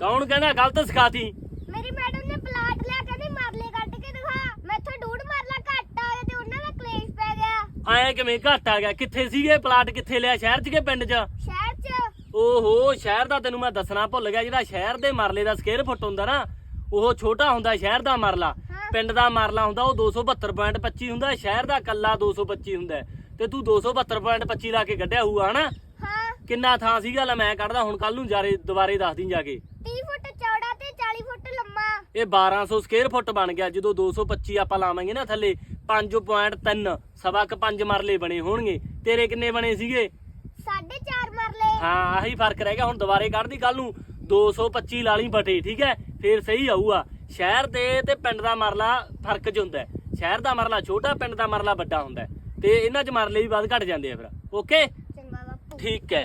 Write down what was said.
ਕੌਣ ਕਹਿੰਦਾ ਗਲਤ ਸਿਖਾਤੀ? ਮੇਰੀ ਮੈਡਮ ਨੇ ਪਲਾਟ ਲਿਆ ਕਹਿੰਦੀ ਮਰਲੇ ਕੱਢ ਕੇ ਦਿਖਾ। ਮੈਥੋਂ ਡੂਢ ਮਰਲਾ ਘੱਟ ਆ ਗਿਆ ਤੇ ਉਹਨਾਂ ਦਾ ਕਲੇਸ਼ ਪੈ ਗਿਆ। ਐ ਕਿਵੇਂ ਘੱਟ ਆ ਗਿਆ? ਕਿੱਥੇ ਸੀਗੇ? ਪਲਾਟ ਕਿੱਥੇ ਲਿਆ? ਸ਼ਹਿਰ 'ਚ ਕਿ ਪਿੰਡ 'ਚ? ਸ਼ਹਿਰ 'ਚ। ਓਹੋ ਸ਼ਹਿਰ ਦਾ ਤੈਨੂੰ ਮੈਂ ਦੱਸਣਾ ਭੁੱਲ ਗਿਆ। ਜਿਹੜਾ ਸ਼ਹਿਰ ਦੇ ਮਰਲੇ ਦਾ ਸਕੁਅਰ ਫੁੱਟ ਹੁੰਦਾ ਨਾ ਉਹ ਛੋਟਾ ਹੁੰਦਾ ਸ਼ਹਿਰ ਦਾ ਮਰਲਾ। ਪਿੰਡ ਦਾ ਮਰਲਾ ਹੁੰਦਾ ਉਹ 272.25 ਹੁੰਦਾ। ਸ਼ਹਿਰ ਦਾ ਕੱਲਾ 225 ਹੁੰਦਾ। ਤੇ ਤੂੰ 272.25 ਲਾ ਕੇ ਕੱਢਿਆ ਹੋਊਗਾ ਹਨਾ? ਕਿੰਨਾ ਥਾਂ ਸੀਗਾ ਲੈ ਮੈਂ ਕੱਢਦਾ ਹੁਣ ਕੱਲ ਨੂੰ ਜਾਰੇ ਦੁਬਾਰੇ ਦੱਸ ਦੀ ਜਾ ਕੇ। 30 ਫੁੱਟ ਚੌੜਾ ਤੇ 40 ਫੁੱਟ ਲੰਮਾ। ਇਹ 1200 ਸਕੁਅਰ ਫੁੱਟ ਬਣ ਗਿਆ ਜਦੋਂ 225 ਆਪਾਂ ਲਾਵਾਂਗੇ ਨਾ ਥੱਲੇ 5.3 ਸਵਾ ਕ 5 ਮਰਲੇ ਬਣੇ ਹੋਣਗੇ। ਤੇਰੇ ਕਿੰਨੇ ਬਣੇ ਸੀਗੇ? 4.5 ਮਰਲੇ। ਹਾਂ ਆਹੀ ਫ਼ਰਕ ਰਹਿ ਗਿਆ ਹੁਣ ਦੁਬਾਰੇ ਕੱਢਦੀ ਕੱਲ ਨੂੰ 225 ਲਾ ਲਈ ਬਟੇ ਠੀਕ ਹੈ? ਫੇਰ ਸਹੀ ਆਊਗਾ। ਸ਼ਹਿਰ ਦੇ ਤੇ ਪਿੰਡ ਦਾ ਮਰਲਾ ਫ਼ਰਕ ਚ ਹੁੰਦਾ। ਸ਼ਹਿਰ ਦਾ ਮਰਲਾ ਛੋਟਾ ਪਿੰਡ ਦਾ ਮਰਲਾ ਵੱਡਾ ਹੁੰਦਾ। ਤੇ ਇਹਨਾਂ ਚ ਮਰਲੇ ਵੀ ਵੱਧ ਘਟ ਜਾਂਦੇ ਆ ਫਿਰ। ਓਕੇ ਠੀਕ ਹੈ।